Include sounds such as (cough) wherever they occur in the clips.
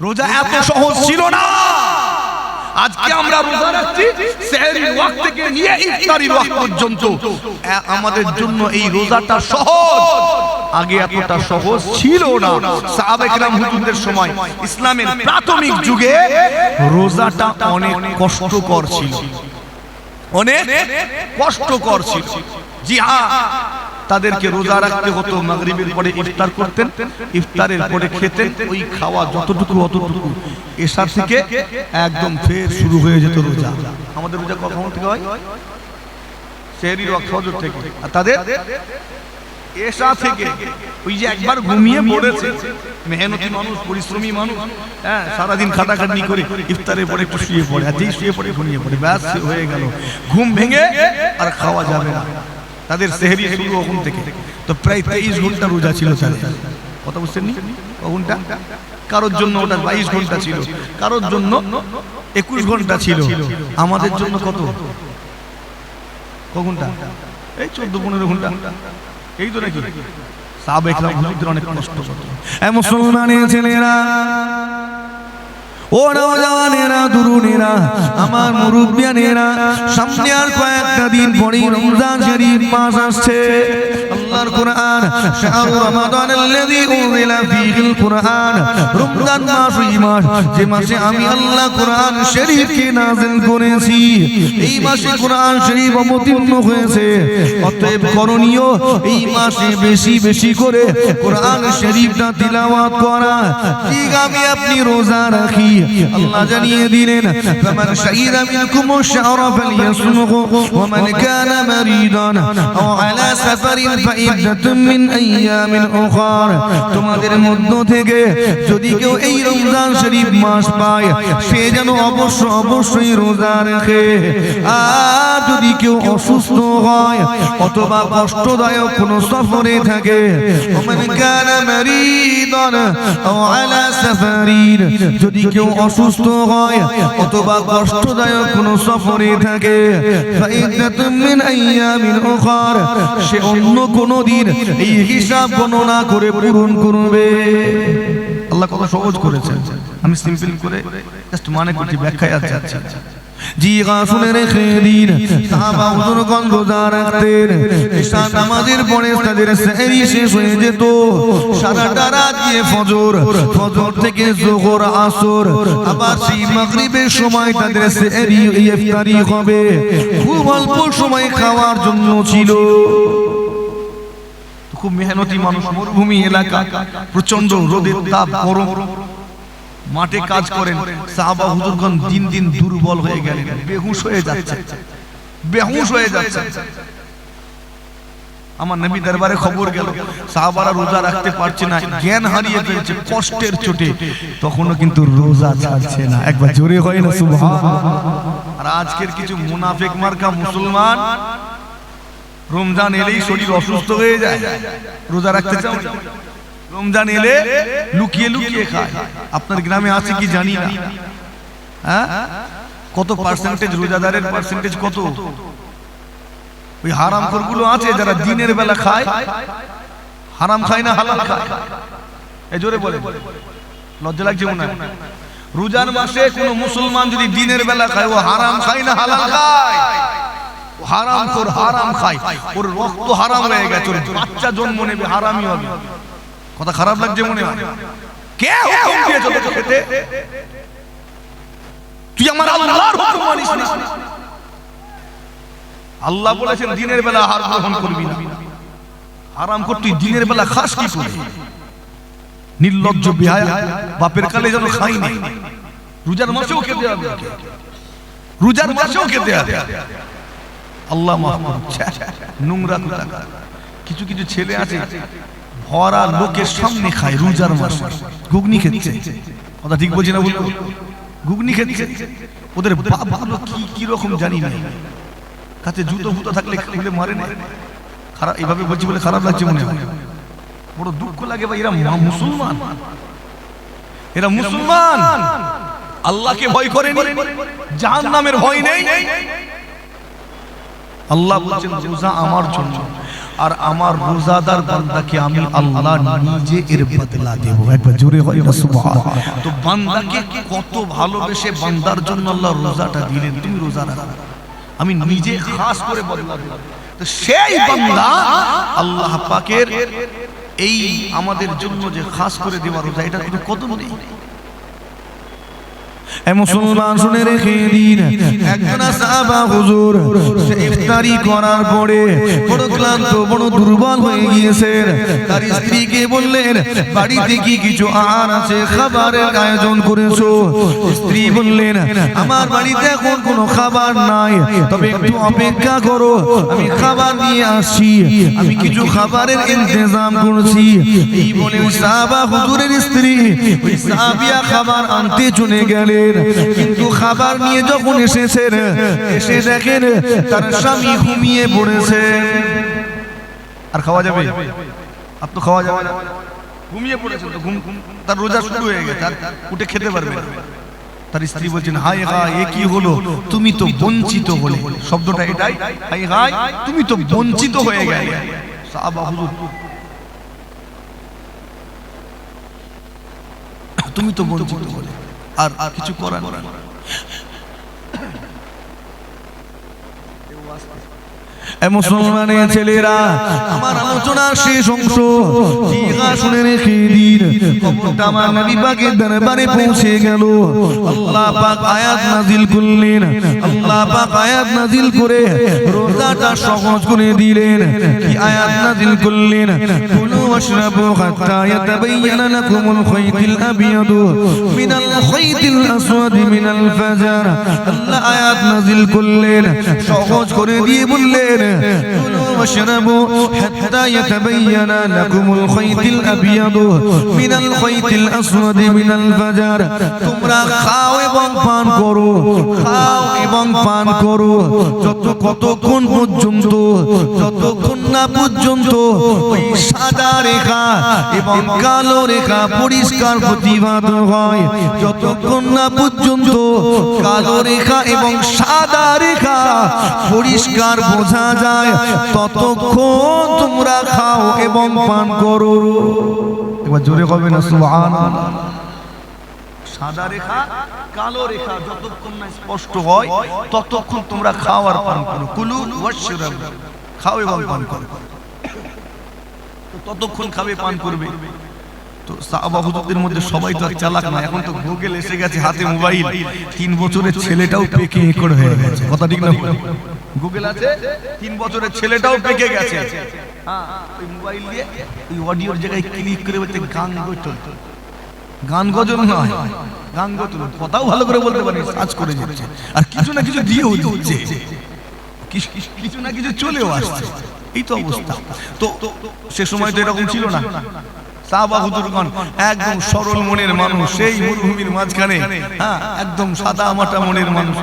রোজা এত সহজ ছিল না আজকে আমরা রোজা রাখছি সেহরির ওয়াক্ত থেকে নিয়ে ইফতারির ওয়াক্ত পর্যন্ত এ- আমাদের জন্য এই রোজাটা সহজ আগে এতটা সহজ ছিল না সাহাবে کرام হুজুরদের সময় ইসলামের প্রাথমিক যুগে রোজাটা অনেক কষ্টকর ছিল অনেক কষ্টকর ছিল জি হ্যাঁ তাদেরকে রোজা রাখতে হতো, মাগরিবের পরে ইফতার করতেন, ইফতারের পরে খেতেন, ওই খাওয়া যতটুকু অতটুকু। এসার থেকে একদম ফের শুরু হয়ে যেত রোজা। আমাদের রোজা কখন থেকে হয়? সেহরির ফজর থেকে। আর তাদের? এসা থেকে। ওই যে একবার ঘুমিয়ে পড়েছে। মেহনতি মানুষ, পরিশ্রমী মানুষ হ্যাঁ সারাদিন খাটাখাটনি করে ইফতারের পরে একটু শুয়ে পড়ে। আর যেই শুয়ে পড়ে, ঘুমিয়ে পড়ে। ব্যাস হয়ে গেল। ঘুম ভেঙে আর খাওয়া যাবে না। তাদের সেহরি শুরু ওখান থেকে। তো প্রায় তেইশ ঘণ্টা রোজা ছিল তাদের। কথা বুঝছেন নি ঘণ্টা কারোর জন্য ওটা বাইশ ঘণ্টা ছিল। কারোর জন্য একুশ ঘণ্টা ছিল। আমাদের জন্য কত? ঘণ্টা? এই চোদ্দ পনেরো ঘণ্টা। এই তো নাকি? হুজুরদের অনেক কষ্ট মুসলমানের ছেলেরা ও নওজওয়ানেরা দুরুনেরা আমার মুরব্বিয়ানেরা সামনে আর কয়েকটা দিন পরেই রমজান শরীফ মাস আসছে। আল্লাহর কোরআন। শাহরু রমাদান আল্লাযী উনজিলা ফীহিল কোরআন। রমজান মাস ওই মাস, যে মাসে আমি আল্লাহ কোরআন শরীফকে নাযিল করেছি, এই মাসে কোরআন শরীফ অবতীর্ণ হয়েছে। অতএব করণীয়, এই মাসে বেশি বেশি করে কোরআন শরীফটা তিলাওয়াত করা। ঠিক আমি আপনি রোজা রাখি। আল্লাহ জানিয়ে দিলেন, ফামান শাহিদা মিনকুম আশ-শাহর ফালইয়াসুমহু ওয়া মান কানা মারিদান, আও আলা সাফারিন তোমাদের মধ্য থেকে যদি কেউ এই রমজান শরীফ মাস পায়, সে যেন অবশ্য অবশ্যই রোজা রাখে। আর যদি কেউ অসুস্থ হয় অথবা কষ্টদায়ক কোন সফরে থাকে যদি কেউ অসুস্থ হয় অথবা কষ্টদায়ক কোন সফরে থাকে সে অন্য কোন দিন এই হিসাব গণনা করে পূরণ করবে। আল্লাহ কত সহজ করেছেন। আমি সিম্পল করে জাস্ট মানে করছি ব্যাখ্যায় আর যাচ্ছি না। জি শুনে রেখে দিন সাহাবা হুজুরগণ রোজা রাখতেন। ঈশা নামাজের পরে তাদের সেহরি শেষ হয়ে যেত। সারাটা রাত দিয়ে ফজর ফজর থেকে জোহর আসর আবার সেই মাগরিবের সময় তাদের সেহরি ইফতারি হবে। খুব অল্প সময় খাওয়ার জন্য ছিল। খুব মেহনতি মানুষ মরুভূমি এলাকা প্রচণ্ড রোদের তাপ, গরম। মাঠে কাজ করেন, সাহাবা হুজুরগণ দিন দিন দুর্বল হয়ে গেলেন, বেহুশ হয়ে যাচ্ছে, বেহুশ হয়ে যাচ্ছে। আমার নবী দরবারে খবর গেল, সাহাবারা রোজা রাখতে পারছে না, জ্ঞান হারিয়ে ফেলছে, কষ্টের চোটে। তখনও কিন্তু রোজা ছাড়ছে না, একবার জোরে হয় না সুবহান আর আজকের কিছু মুনাফিক মার্কা মুসলমান রমজান এলেই শরীর অসুস্থ হয়ে যায়। রোজা রাখতে চাও রমজান এলে লুকিয়ে লুকিয়ে খায়। আপনার গ্রামে আছে কি জানি না। হ্যাঁ? কত পার্সেন্টেজ রোজাদারের পার্সেন্টেজ কত? ওই হারামগুলো আছে যারা দিনের বেলা খায় হারাম খায় না হালাল খায়? এই জোরে বলে লজ্জা লাগছে মনে হয়? রোজার মাসে কোনো মুসলমান যদি দিনের বেলা খায় ও হারাম খায় না হালাল খায়? হারাম তোর হারাম খায় ওর রক্ত হারাম হয়ে গেছে ওর বাচ্চা জন্ম নেবে হারামই হবে। কথা খারাপ লাগছে মনে হয়? কে হুকুম দিয়েছে তোকে খেতে? তুই আমার আল্লাহর হুকুম মানিস না। আল্লাহ বলেছেন দিনের বেলা হার গ্রহণ করবি না। হারাম কর তুই দিনের বেলা খাস কি করে? নির্লজ্জ বিহায়া বাপের কালে যেন খাই নাই রোজার মাসেও খেতে হবে। রোজার মাসেও খেতে হবে। আল্লাহ নোংরা কিছু কিছু ছেলে আছে, ভরা লোকের সামনে খায় রোজার মাসে। ঘুগনি খেতে। কথা ঠিক বলছি না বলব ঘুগনি খেচ্ছে ওদের বাপগুলো কি কি রকম জানি না। কাছে জুতো ফুতো থাকলে খুলে মারে না। খারাপ এভাবে বলছি বলে খারাপ লাগছে মনে হয়। বড় দুঃখ লাগে ভাই, এরা মুসলমান। এরা মুসলমান। আল্লাহকে ভয় করেনি। জাহান্নামের ভয় নেই। আল্লাহ বলছেন, রোজা আমার জন্য। আর আমার রোজাদার বান্দাকে আমি আল্লাহ নিজে এর বদলা দেব। একবার জোরে হয় না, সুবহান। তো বান্দাকে কত ভালোবেসে বান্দার জন্য আল্লাহ রোজাটা দিলেন, তুমি রোজা রাখো। আমি নিজে খাস করে বদলা দেব তো সেই বান্দা আল্লাহ পাকের এই আমাদের জন্য যে খাস করে দেওয়া রোজা, এটা কত নেই। মুসলমান শুনে রেখে দিন। একজন সাহাবা হুজুর ইফতারি করার পরে বড় ক্লান্ত, বড় দুর্বল হয়ে গিয়েছেন। তার স্ত্রীকে বললেন, বাড়িতে কি কিছু আহার আছে? খাবারের আয়োজন করেছ? স্ত্রী বললেন, আমার বাড়িতে এখন কোনো খাবার নাই। তবে একটু অপেক্ষা করো, আমি খাবার নিয়ে আসছি। আমি কিছু খাবারের ইন্তজাম করছি। এই বলে সাহাবা হুজুরের স্ত্রী সাহাবিয়া খাবার আনতে চলে গেলেন। কিন্তু খাবার নিয়ে যখন এসেছেন, এসে দেখেন তার স্বামী ঘুমিয়ে পড়েছে। আর খাওয়া যাবে? আর তো খাওয়া যাবে ঘুমিয়ে পড়েছেন তো, ঘুম তার রোজা শুরু হয়ে গেছে উঠে খেতে পারবে তার স্ত্রী বলছেন হাই হাই এ কি হলো? তুমি তো বঞ্চিত হলে। শব্দটা এটাই হাই হাই তুমি তো বঞ্চিত হয়ে গেলে। তুমি তো বঞ্চিত হলে। আর আর কিছু করার মুসলমানের ছেলেরা আমার আলোচনার শেষ অংশ। জিগা শুনে রেখে দিন খবরটা আমার নবী পাকের দরবারে পৌঁছে গেল। আল্লাহ পাক আয়াত নাজিল করলেন আল্লাহ পাক আয়াত নাজিল করে রোজাটা সহজ করে দিলেন। কি আয়াত নাজিল করলেন? কুলু ওয়াশরাবু হাত্তা ইয়াতাবাyyana লাকুমুল খাইতুল আবিয়াদ মিনাল খাইতিল আসওয়াদ মিনাল ফাজর আল্লাহ আয়াত নাজিল করলেন সহজ করে দিয়ে বললেন كلوا واشربوا حتى يتبين لكم الخيط الأبيض من الخيط الأسود من الفجر তোমরা খাও এবং পান করো খাও এবং পান করো যত কতক্ষণ পর্যন্ত যতক্ষণ না পর্যন্ত সাদা রেখা এবং কালো রেখা পরিষ্কার প্রতিবাদ হয়। যতক্ষণ না পর্যন্ত কালো রেখা এবং সাদা রেখা পরিষ্কার বোঝা যায়, ততক্ষণ তোমরা খাও এবং পান করো। এবার জোরে হবে না সুবহান সাদা রেখা, কালো রেখা যতক্ষণ না স্পষ্ট হয়, ততক্ষণ তোমরা খাওয়ার পান করো। কুলু ওয়াশরাবু। খাও এবং পান করো। ততক্ষণ খাবে পান করবে। তো সাহাবা হুজুরদের মধ্যে সবাই তো আর চালাক না। এখন তো গুগল এসে গেছে হাতে মোবাইল। তিন বছরের ছেলেটাও পেকে একড় হয়ে গেছে। কথা ঠিক না? গুগল আছে তিন বছরের ছেলেটাও পেকে গেছে। হ্যাঁ ওই মোবাইল দিয়ে ওই অডিওর জায়গায় ক্লিক করে বলতে গান গজল গান গজল নয়। গান গজল কথাও ভালো করে বলতে পারি সার্চ করে যাচ্ছে আর কিছু না কিছু দিয়েও দিচ্ছে। কিছু- না কিছু চলেও আসছে। এই তো অবস্থা। তো তো সে সময় তো এরকম ছিল না। সাহাবা হুজুরগণ একদম সরল মনের মানুষ সেই মরুভূমির মাঝখানে হ্যাঁ একদম সাদা মাটা মনের মানুষ।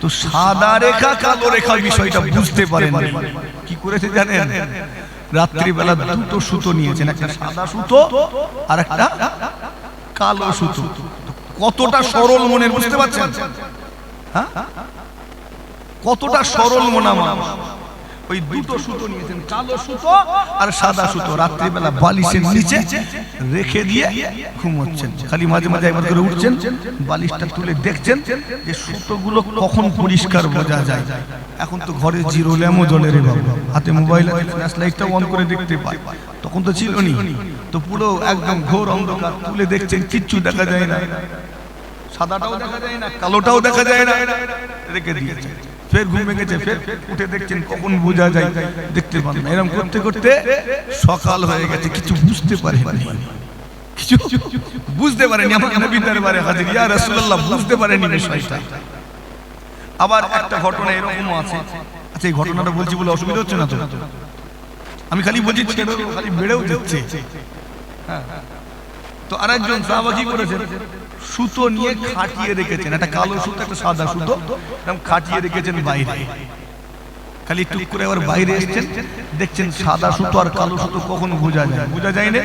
তো সাদা রেখা কালো রেখা বিষয়টা বুঝতে পারেন। কি করেছে জানেন? রাত্রিবেলা দুটো সুতো নিয়েছেন একটা সাদা সুতো আর একটা কালো সুতো। কতটা সরল মনের বুঝতে পারছেন? হ্যাঁ? কতটা সরল মনা মানুষ ওই দুটো সুতো নিয়েছেন কালো সুতো আর সাদা সুতো। রাত্রিবেলা বালিশের নিচে রেখে দিয়ে ঘুমোচ্ছেন। খালি মাঝে মাঝে একবার করে উঠছেন বালিশটা তুলে দেখছেন যে সুতোগুলো কখন পরিষ্কার বোঝা যায়। এখন তো ঘরে জিরো ল্যামও জ্বলে রে বাবু হাতে মোবাইল আছে ফ্ল্যাশ লাইটটাও অন করে দেখতে পাই তখন তো ছিল নি। তো পুরো একদম ঘোর অন্ধকার তুলে দেখছেন কিচ্ছু দেখা যায় না। সাদাটাও দেখা যায় না কালোটাও দেখা যায় না। রেখে দিয়েছে ফের ঘুমে গেছে ফের উঠে দেখছেন কখন বোঝা যায়, দেখতে পান এরকম করতে করতে সকাল হয়ে গেছে, কিছু বুঝতে পারেনি কিছু বুঝতে পারেনি আমার নবী দরবারে হাজির। ইয়া রাসূলুল্লাহ, বুঝতে পারেনি বিষয়টা আবার একটা ঘটনা এরকমও আছে। আচ্ছা এই ঘটনাটা বলছি বলে অসুবিধা হচ্ছে না তো? আমি খালি বলছি খালি বেড়েও যাচ্ছে হ্যাঁ। তো আরেকজন সাহাবা কি সুতো নিয়ে খাটিয়ে রেখেছেন। একটা কালো সুতো একটা সাদা সুতো এরকম খাটিয়ে রেখেছেন বাইরে। খালি টুক করে আবার বাইরে এসেছেন। দেখছেন সাদা সুতো আর কালো সুতো কখন বোঝা যায় বোঝা যায় না?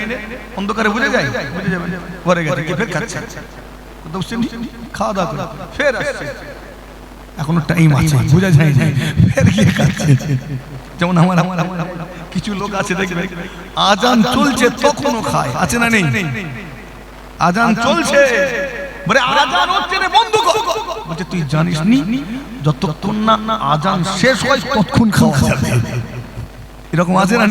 অন্ধকারে বোঝা যায়? বুঝে যাবে পরে গেছে কি ফের খাচ্ছে। খাওয়া দাওয়া করে। ফের আসছে। এখনও টাইম আছে। বোঝা যায় না। ফের গিয়ে (laughs) খাচ্ছে। যেমন আমার আমার আমার কিছু লোক আছে দেখবে আজান চলছে তখনও খায়। আছে না নেই? আজান চলছে। বলে আজান হচ্ছে রে বন্ধ বলছে, তুই জানিস নি যতক্ষণ না আজান শেষ হয়, ততক্ষণ খাওয়া যাবে। এরকম আছে না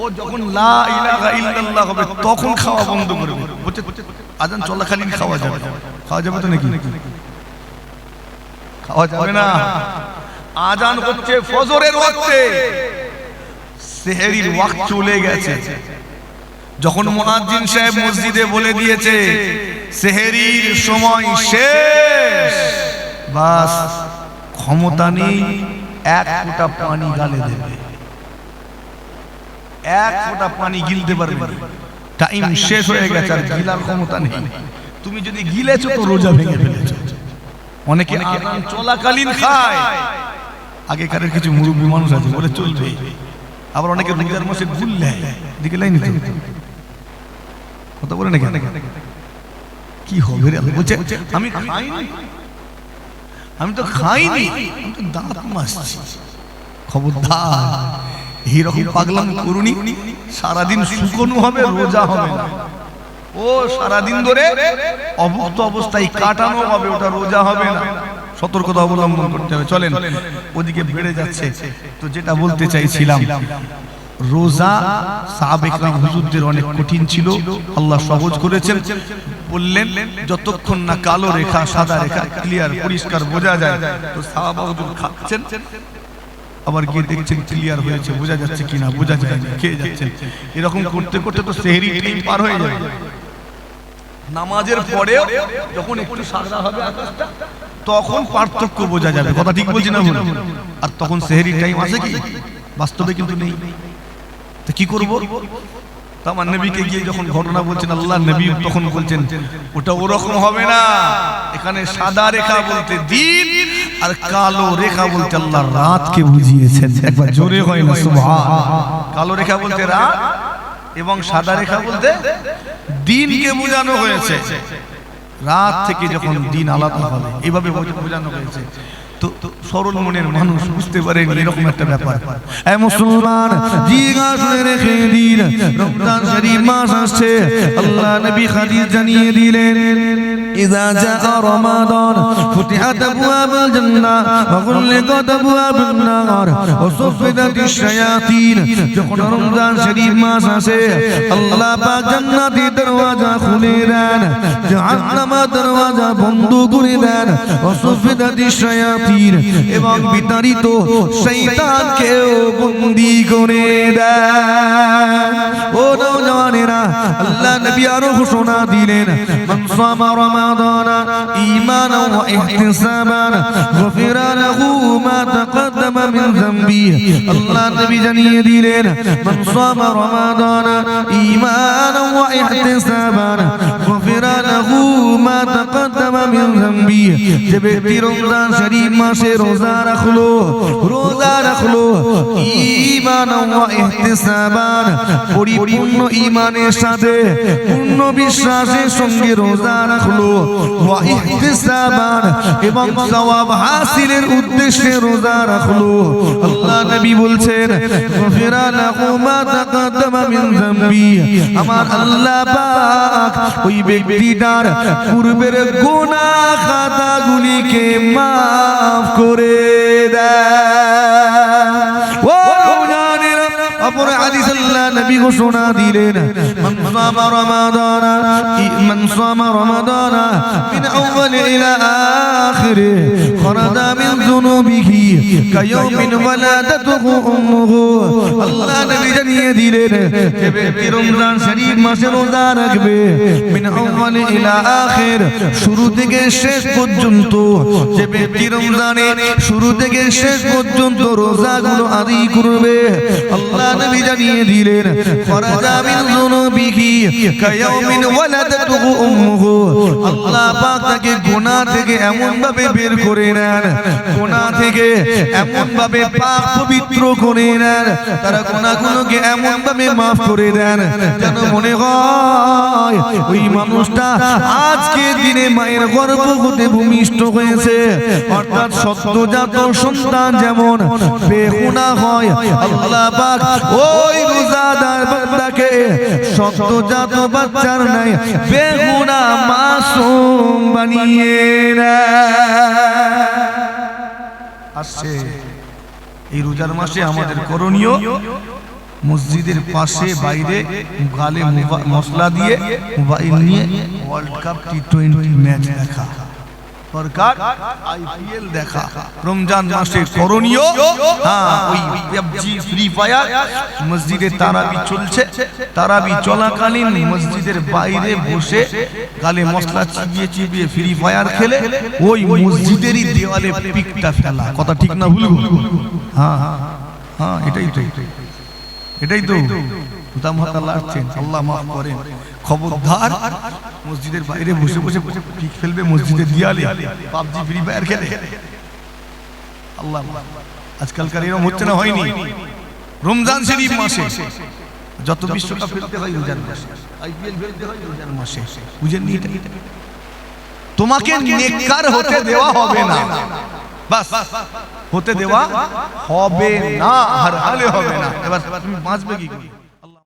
ও যখন লা ইলাহা ইল্লাল্লাহ হবে, তখন খাওয়া বন্ধ করবে। বলছে, আজান চলাকালীন খাওয়া যাবে। খাওয়া যাবে তো নাকি? খাওয়া যাবে না। আজান হচ্ছে ফজরের ওয়াক্তে। সেহেরির ওয়াক্ত চলে গেছে। যখন মুয়াজ্জিন সাহেব মসজিদে বলে দিয়েছে সেহেরির সময় শেষ। বাস, ক্ষমতা নেই, এক ফোঁটা পানি গালে দেবে। এক ফোঁটা পানি গিলতে পারবে টাইম শেষ হয়ে গেছে, আর গিলার ক্ষমতা নেই। তুমি যদি গিলেছো তো রোজা ভেঙে ফেলেছো। অনেকে আজান চলাকালীন খায়। আগেকারের কিছু মুরব্বী মানুষ আছে, বলে চলবে। আবার অনেকে রোজার মাসে ভুল নেয়। দিকে লাইনি কথা বলে নাকি? কি হবে? রে বলছে আমি খাইনি। আমি তো খাইনি। আমি তো দাঁত মাসছি। খবরদার। এইরকম পাগলাম করুনি। সারাদিন শুকনো হবে রোজা হবে না। ও সারাদিন ধরে অভুক্ত অবস্থায় কাটানো হবে ওটা রোজা হবে না। সতর্কতা অবলম্বন করতে হবে। চলেন ওদিকে বেড়ে যাচ্ছে। তো যেটা বলতে চাইছিলাম। রোজা সাহাবেকরাম হুজুরদের অনেক কঠিন ছিল। আল্লাহ সহজ করেছেন। বললেন, যতক্ষণ না কালো রেখা, সাদা রেখা ক্লিয়ার পরিষ্কার বোঝা যায়, তো সাহাবা হুজুর খাচ্ছেন। আবার গিয়ে দেখছেন ক্লিয়ার হয়েছে, বোঝা যাচ্ছে কিনা, বোঝা যায় না, খেয়ে যাচ্ছেন। এরকম করতে করতে তো সেহরি টাইম পার হয়ে যাবে নামাজের পরেও যখন একটু সাদা হবে আকাশটা, তখন পার্থক্য বোঝা যাবে। কথা ঠিক বলছি না আর তখন সেহরি টাইম আছে কি? বাস্তবে কিন্তু নেই। তো কি করব? আমার নবীকে গিয়ে যখন ঘটনা বলছেন আল্লাহ নবী তখন বলছেন, ওটা ওরকম হবে না। এখানে সাদা রেখা বলতে দিন আর কালো রেখা বলতে আল্লাহ রাতকে বুঝিয়েছেন। একবার জোরে হয় না কালো রেখা বলতে রাত এবং সাদা রেখা বলতে দিনকে বোঝানো হয়েছে। রাত থেকে যখন দিন আলাদা হবে, এভাবে বোঝানো হয়েছে। তো সরল মনের মানুষ বুঝতে পারে এরকম একটা ব্যাপার। এ মুসলমান জিজ্ঞাসা রেখে দিন রমজান শরীফ মাস আসছে আল্লাহ নবী হাদিস জানিয়ে দিলেন। إذا جاء رمضان فتحت أبواب الجنة وغلقت أبواب النار وصفدت الشياطين যখন রমজান শরীফ মাস আসে আল্লাহ পাক জান্নাতি দরওয়াজা খুলে দেন জাহান্নামের দরওয়াজা বন্ধ করে দেন وصفدت الشياطين এবং বিতাড়িত শয়তানকেও বন্দি করে দেন ও নওজওয়ানেরা আল্লাহ নবী আরো ঘোষণা দিলেন মান সামা রমাদান ঈমানান ওয়া ইহতিসাবান গফিরা লাহু মা তাকদ্দামা মিন যামবি আল্লাহ নবী জানিয়ে দিলেন মান সামা রমাদান ঈমানান ওয়া যে ব্যক্তি রমজান শরীফ মাসে রোজা রাখল রোজা রাখল ঈমান ইহতিসাবান পরিপূর্ণ ঈমানের সাথে পূর্ণ বিশ্বাসের সঙ্গে রোজা রাখল ইহতিসাবান এবং সওয়াব হাসিলের উদ্দেশ্যে রোজা রাখল আল্লাহ নবী বলছেন গফিরা লাহু মা তাকদ্দামা মিন যামবি আমার আল্লাহ পাক ওই ব্যক্তিটার পূর্বের গুনাহ খাতাগুলিকে মাফ করে দেয়। নবী ঘোষণা দিলেন জানিয়ে দিলেন যে ব্যক্তি রমজান শরীফ মাসে রোজা রাখবে শুরু থেকে শেষ পর্যন্ত যে ব্যক্তি রমজানে শুরু থেকে শেষ পর্যন্ত রোজাগুলো আদি করবে। আল্লাহ নবী জানিয়ে দিলেন খরাজা যুনুবিহি কায়াউমিন ওয়ালাদাতুহু উম্মুহু। আল্লাহ পাক তাকে গোনা থেকে এমন ভাবে বের করে নেন গোনা থেকে এমন ভাবে পাক পবিত্র করে নেন তারা গোনাগুলোকে এমন ভাবে মাফ করে দেন যেন মনে হয় ওই মানুষটা আজকে দিনে মায়ের গর্ভ হতে ভূমিষ্ঠ হয়েছে। অর্থাৎ সত্যজাত সন্তান যেমন বেগুনা হয় আল্লাহ পাক ওই রোজাদার সত্যজাত বাচ্চার নাই, বেগুনা মাসুম বানিয়ে আসছে। এই রোজার মাসে আমাদের করণীয় মসজিদের পাশে, বাইরে গালে মশলা দিয়ে world cup T twenty match দেখা। রমজান মাসে করণীয় হ্যাঁ ফ্রি ফায়ার মসজিদে তারাবি চলছে। তারাবি চলাকালীন মসজিদের বাইরে বসে গালে মশলা চিবিয়ে চিবিয়ে ফ্রি ফায়ার খেলে, ওই মসজিদেরই দেওয়ালে ফেলা। কথা ঠিক না ভুল? হ্যাঁ হ্যাঁ হ্যাঁ এটাই তো। এটাই তো। আজকালকার এরকম হচ্ছে না, হয়নি। রমজান যত বিশ্বকাপ খেলতে হয় রোজার মাসে, আইপিএল খেলতে হয় রোজার মাসে, বুঝেন নি তোমাকে নেককার হতে দেওয়া হবে না। বাস, হতে দেওয়া হবে না আর হালে হবে না। এবার তুমি বাঁচবে কি